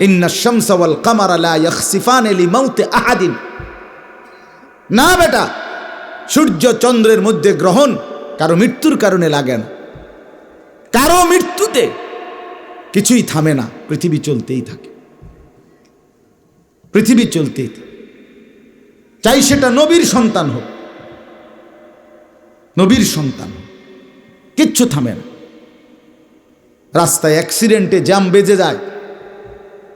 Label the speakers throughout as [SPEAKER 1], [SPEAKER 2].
[SPEAKER 1] ইন্না শামস ওয়াল কামার লা ইয়াখসিফান লি মাউতে আহাদিন। না বেটা, সূর্য চন্দ্রের মধ্যে গ্রহণ কারও মৃত্যুর কারণে লাগে না। কারও মৃত্যুতে কিছুই থামে না, পৃথিবী চলতেই থাকে। পৃথিবী চলতেই চাই সেটা নবীর সন্তান হোক। নবীর সন্তান কিচ্ছু থামে না। রাস্তায় অ্যাক্সিডেন্টে জ্যাম বেজে যায়।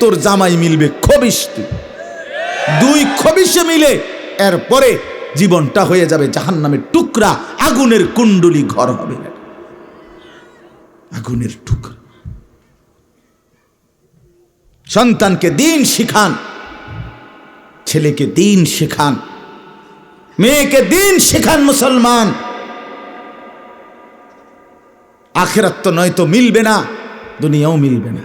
[SPEAKER 1] তোর জামাই মিলবে খবিস দুই খবিসে মিলে এরপরে জীবনটা হয়ে যাবে জাহান্নামের টুকরা, আগুনের কুণ্ডলি ঘর হবে। আগুনের টুকরা। সন্তানকে দিন শিখান, ছেলেকে দিন শেখান, মেয়েকে দিন শেখান মুসলমান। আখেরাত তো নয়তো মিলবে না, দুনিয়াও মিলবে না।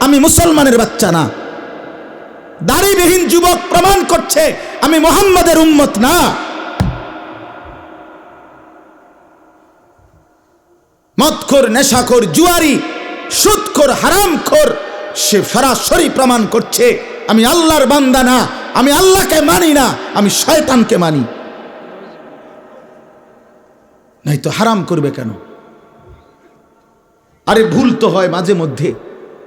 [SPEAKER 1] আমি মুসলমানের বাচ্চা না। দাড়িবিহীন যুবক প্রমাণ করছে, আমি মোহাম্মদের উম্মত না। মদখোর, নেশাখোর, জুয়ারি, সুদখোর, হারামখোর, সে সরাসরি প্রমাণ করছে, আমি আল্লাহর বান্দা না, আমি আল্লাহকে মানি না, আমি শয়তানকে মানি। নাই তো হারাম করবে কেন? আরে ভুল তো হয় মাঝে মধ্যে।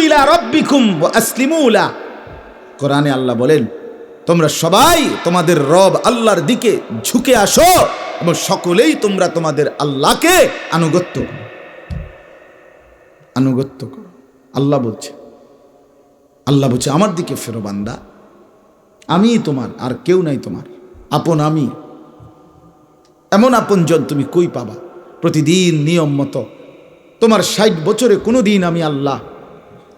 [SPEAKER 1] ইলা কোরআনে আল্লাহ বলেন, তোমরা সবাই তোমাদের রব আল্লাহর দিকে ঝুঁকে আসো এবং সকলেই তোমরা তোমাদের আল্লাহকে আনুগত্য করো। আনুগত্য করো। আল্লাহ বলছে আল্লাহ বলছে, আমার দিকে ফেরো বান্দা। আমি তোমার, আর কেউ নাই তোমার। আপন আমি। এমন আপনজন তুমি কই পাবা? প্রতিদিন নিয়ম মতো। তোমার ষাট বছরে কোনো দিন আমি আল্লাহ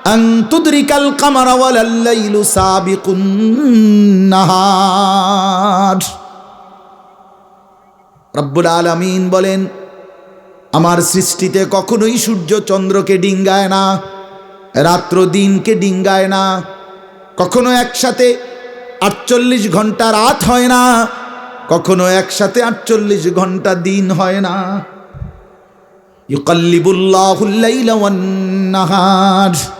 [SPEAKER 1] সুয়াম বাগিলাহা আং তুদরিকাল কামারা নাহার। আলামিন বলেন, আমার সৃষ্টিতে কখনোই সূর্য চন্দ্রকে ডিঙ্গায় না, রাত্র দিনকে ডিঙ্গায় না, কখনো একসাথে আটচল্লিশ ঘণ্টা রাত হয় না, কখনো একসাথে আটচল্লিশ ঘণ্টা দিন হয় না। ইউকাল্লিবুল্লাহুল্লাইলাহার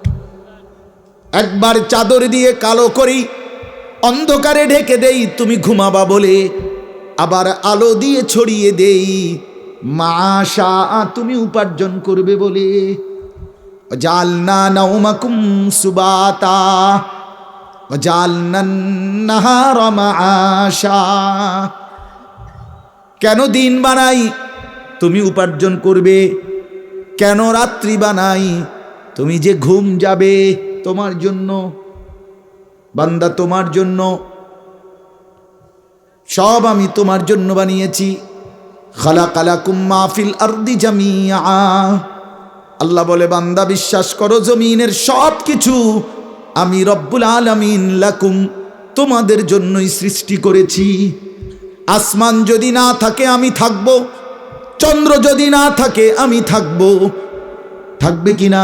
[SPEAKER 1] একবার চাদর দিয়ে কালো করি, অন্ধকারে ঢেকে দেই, তুমি ঘুমাবা বলে। আবার আলো দিয়ে ছড়িয়ে দেই, মাশা, তুমি উপার্জন করবে বলে। জালনা নৌমাকুম সুবাতা কেন দিন বানাই, তুমি উপার্জন করবে। কেন রাত্রি বানাই, তুমি যে ঘুম যাবে। তোমার জন্য, বান্দা তোমার জন্য, সব আমি তোমার জন্য বানিয়েছি। খালা কালা কুম্মাফিল আর্দি জামিয়া। আল্লাহ বলে, বান্দা বিশ্বাস করো, জমিনের সব কিছু আমি রব্বুল আলামিন লাকুম তোমাদের জন্যই সৃষ্টি করেছি। আসমান যদি না থাকে আমি থাকব, চন্দ্র যদি না থাকে আমি থাকব। থাকবে কিনা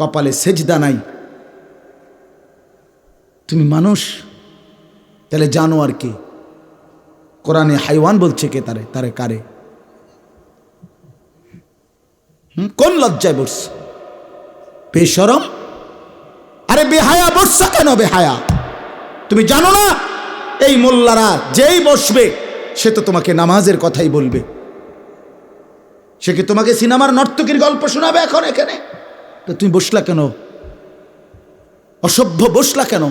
[SPEAKER 1] কপালে সেজদা নাই। তুমি মানুষ, তাহলে জানো আর কি? কোরআনে হাইওয়ান বলছে কে তারে তারে কারে? কোন লজ্জায় বসছ বেসরম আরে বেহায়া বসছ কেন বেহায়া? তুমি জানো না? এই মোল্লারা যেই বসবে, সে তো তোমাকে নামাজের কথাই বলবে। সে কি তোমাকে সিনেমার নর্তকীর গল্প শোনাবে এখন এখানে? তুমি বসলা কেন? অসভ্য বসলা কেন?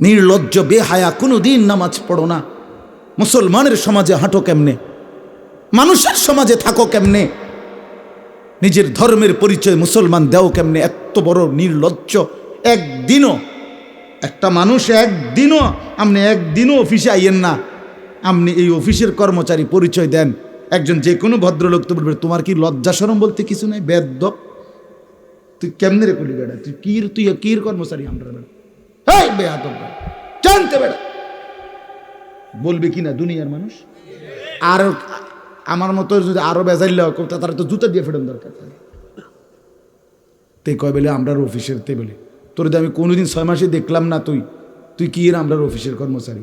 [SPEAKER 1] নির্লজ্জ, বেহায়া কোনো দিন নামাজ পড়ো না। মুসলমানের সমাজে হাঁটো কেমনে? মানুষের সমাজে থাকো কেমনে? নিজের ধর্মের পরিচয় মুসলমান দেও কেমনে? এত বড় নির্লজ্জ। একদিনও, একটা মানুষ একদিনও, আপনি একদিনও অফিসে আইয়েন না। আপনি এই অফিসের কর্মচারী পরিচয় দেন। একজন যে কোনো ভদ্রলোক তো বলবে, তোমার কি লজ্জা সরম বলতে কিছু নাই? বেদ্য তুই কেমনে রে করলি বেড়া তুই কির তুই কির কর্মচারী আমরা বেড়া বেড়া জানতে বেড়া বলবে কি না, দুনিয়ার মানুষ? আর, আমার মতো যদি আরও বেজাইলে তারা তো জুতা দিয়ে ফেরন দরকার তে কয় বলে আমরার অফিসের তে বলে, তোর আমি কোনোদিন ছয় মাসে দেখলাম না তুই। তুই কি আমরার অফিসের কর্মচারী?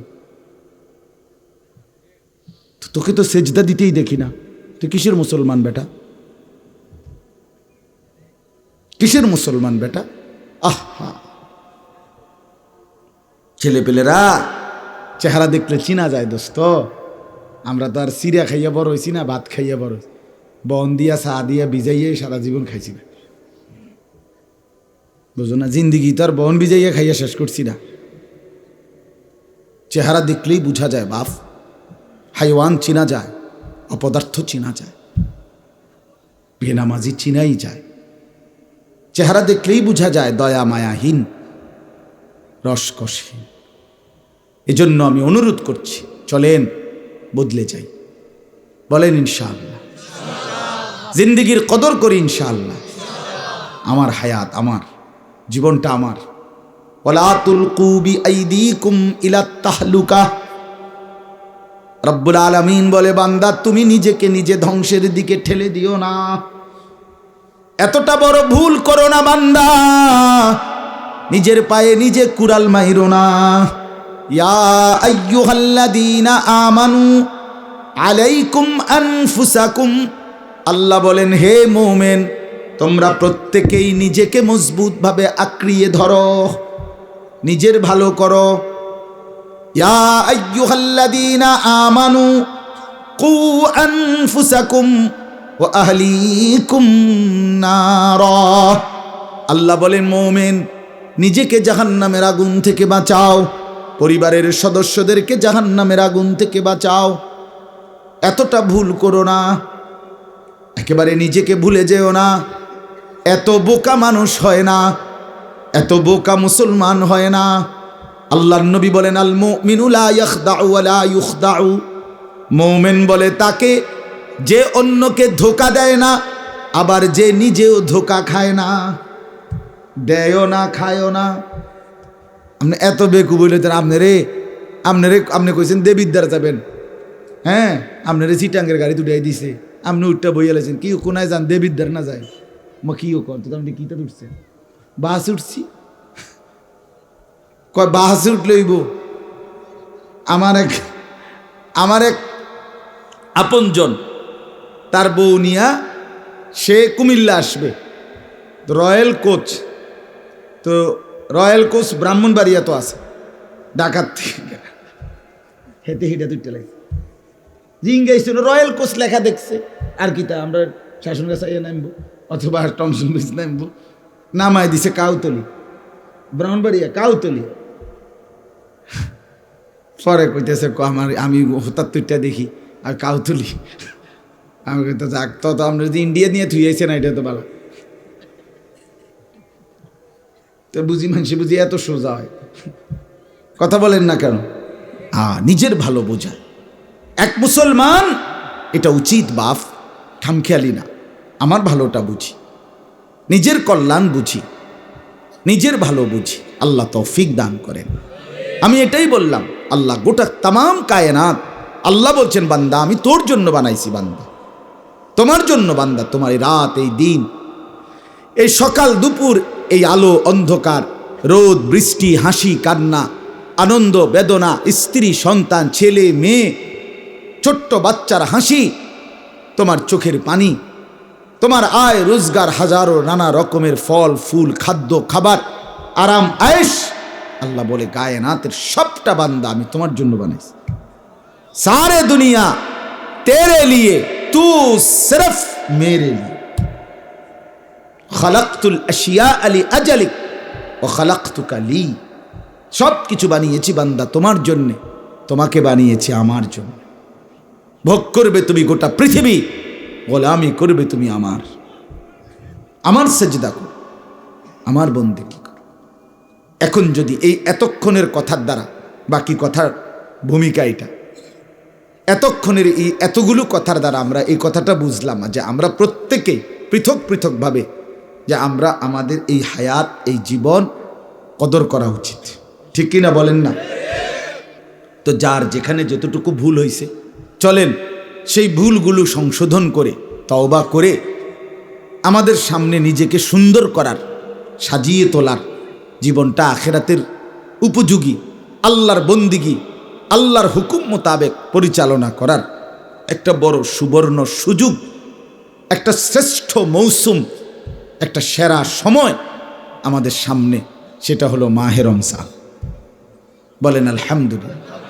[SPEAKER 1] তোকে তো সেজদা দিতেই দেখি না। তুই কিসের মুসলমান বেটা? কিসের মুসলমান বেটা? আহা ছেলেপেলেরা চেহারা দেখলে চিনা যায় দোস্ত। আমরা তো আর সিরিয়া খাইয়া বড় হয়েছি না, ভাত খাইয়া বড় হইছি। বন দিয়া, চা দিয়া, ভিজাইয়ে সারা জীবন খাইছি না। বুঝো না, জিন্দিগি তো আর বন ভিজাইয়া খাইয়া শেষ করছি না। চেহারা দেখলেই বোঝা যায়, বাপ। হাইওয়ান চিনা যায়, অপদার্থ চিনা যায়, বেনামাজি চিনাই যায়। চেহারা দেখলেই বোঝা যায় দয়া মায়াহীন, রসকসহীন। এজন্য আমি অনুরোধ করছি, চলেন, বদলে যাই। বলেন, ইনশাআল্লাহ। জিন্দিগির কদর করি, ইনশাআল্লাহ। আমার হায়াত আমার, জীবনটা আমার। ওলা তুলকু বি আইদিকুম ইলা তাহলুকা। রব্বুল আলামিন বলে, বান্দা, তুমি নিজেকে নিজে ধ্বংসের দিকে ঠেলে দিও না। এতটা বড় ভুল করো না, বান্দা। নিজের পায়ে নিজে কুড়াল মাইরো না। ইয়া আমানু আলাইকুম আনফুসাকুম। আল্লাহ বলেন, হে মোমেন, তোমরা প্রত্যেকেই নিজেকে মজবুতভাবে আঁকড়িয়ে ধরো, নিজের ভালো করো। ইয়া আইয়ুহাল্লাযীনা আমানু কু আনফুসাকুম ওয়া আহলিকুম নারা। আল্লাহ বলেন, মোমেন, নিজেকে জাহান্নামের আগুন থেকে বাঁচাও। পরিবারের সদস্যদেরকে জাহান্নামের আগুন থেকে বাঁচাও। এতটা ভুল করো না। একেবারে নিজেকে ভুলে যেও না। এত বোকা মানুষ হয় না। এত বোকা মুসলমান হয় না। আল্লাহ নবী বলেন, আল মুমিনুলা ইয়াখদাউ মৌমেন বলে, তাকে যে অন্যকে ধোকা দেয় না, আবার যে নিজেও ধোকা খায় না। দেয়ও না, খায়ও না। আপনি এত বেকু বলে তো আপনি রে আপনি রে, আপনি কইছেন দেবিদ্যার যাবেন। হ্যাঁ আপনি আপনার সিটাঙ্গের গাড়ি দুটাই দিছে। আপনি উঠটা বইয়া লেছেন কি কোনায় যান? দেবিদ্যার না যায়। মা কিও কর তো আপনি কিটা উঠছেন বাস উঠছি। কয় বাস উঠলইব আমার এক আমার এক আপনজন, তার বউ নিয়া সে কুমিল্লা আসবে। রয়্যাল কোচ, তো রয়্যাল কোচ ব্রাহ্মণবাড়িয়া তো আছে। ডাকাত হেঁটে হেঁটে দুইটা লাগে জিঙ্গাইছিল রয়্যাল কোচ লেখা দেখছে। আর কি তা, আমরা শাসন গাছ ইয়ে নামবো, অথবা টমসন ব্রিজ নামবো। নামায় দিছে কাউতলি। ব্রাহ্মণবাড়িয়া, কাউতলি। পরে কইতেছে আমার, আমি হঠাৎ তুইটা দেখি আর কাউতলি আমি কইতে, যাক, তো তো, আমরা যদি ইন্ডিয়া নিয়ে থুইয়েছে না এটা তো ভালো। তো বুঝি মানুষ বুঝি এত সোজা হয়। কথা বলেন না কেন? আ নিজের ভালো বোঝা। এক মুসলমান, এটা উচিত বাফ, খামখেয়ালি না। আমার ভালোটা বুঝি। নিজের কল্যাণ বুঝি। নিজের ভালো বুঝি। আল্লাহ তৌফিক দান করেন। আমি এটাই বললাম, আল্লাহ গোটা তাম কায়নাত, আল্লাহ বলছেন, বান্দা, আমি তোর জন্য বানাইছি বান্দা। তোমার জন্য বান্দা, তোমার এই রাত, এই দিন, এই সকাল, দুপুর, এই আলো, অন্ধকার, রোদ, বৃষ্টি, হাসি, কান্না, আনন্দ, বেদনা, স্ত্রী, সন্তান, ছেলে, মেয়ে, ছোট্ট বাচ্চার হাসি, তোমার চোখের পানি, তোমার আয়, রোজগার, হাজারো নানা রকমের ফল, ফুল, খাদ্য, খাবার, আরাম আয়েস আল্লাহ বলে গায়নাতের সবটা বান্দা আমি তোমার জন্য বানাইছি। সারে দুনিয়া, তেরে লিয়ে, তু সিরফ মেরে লিয়ে। খালাক্তুল আশিয়া আলী আজালিক ও খালাক্তুকা লি। সব কিছু বানিয়েছি বান্দা তোমার জন্যে, তোমাকে বানিয়েছি আমার জন্য। ভোগ করবে তুমি গোটা পৃথিবী, গোলামি করবে তুমি আমার। আমার সেজদা করো। আমার বন্দি কি? করো এখন যদি এই এতক্ষণের কথার দ্বারা, বাকি কথার ভূমিকা এটা এতক্ষণের এই এতগুলো কথার দ্বারা আমরা এই কথাটা বুঝলাম যে আমরা প্রত্যেকেই পৃথক পৃথকভাবে যে আমরা আমাদের এই হায়াত, এই জীবন কদর করা উচিত। ঠিক কিনা বলেন না? তো যার যেখানে যতটুকু ভুল হয়েছে চলেন সেই ভুলগুলো সংশোধন করে, তওবা করে আমাদের সামনে নিজেকে সুন্দর করার, সাজিয়ে তোলার জীবনটা আখেরাতের উপযোগী, আল্লাহর বন্দিগি, আল্লাহর হুকুম মোতাবেক পরিচালনা করার একটা বড় সুবর্ণ সুযোগ, একটা শ্রেষ্ঠ মৌসুম, একটা সেরা সময় আমাদের সামনে, সেটা হলো মাহেরম সাহ বলেন আলহামদুলিল্লাহ।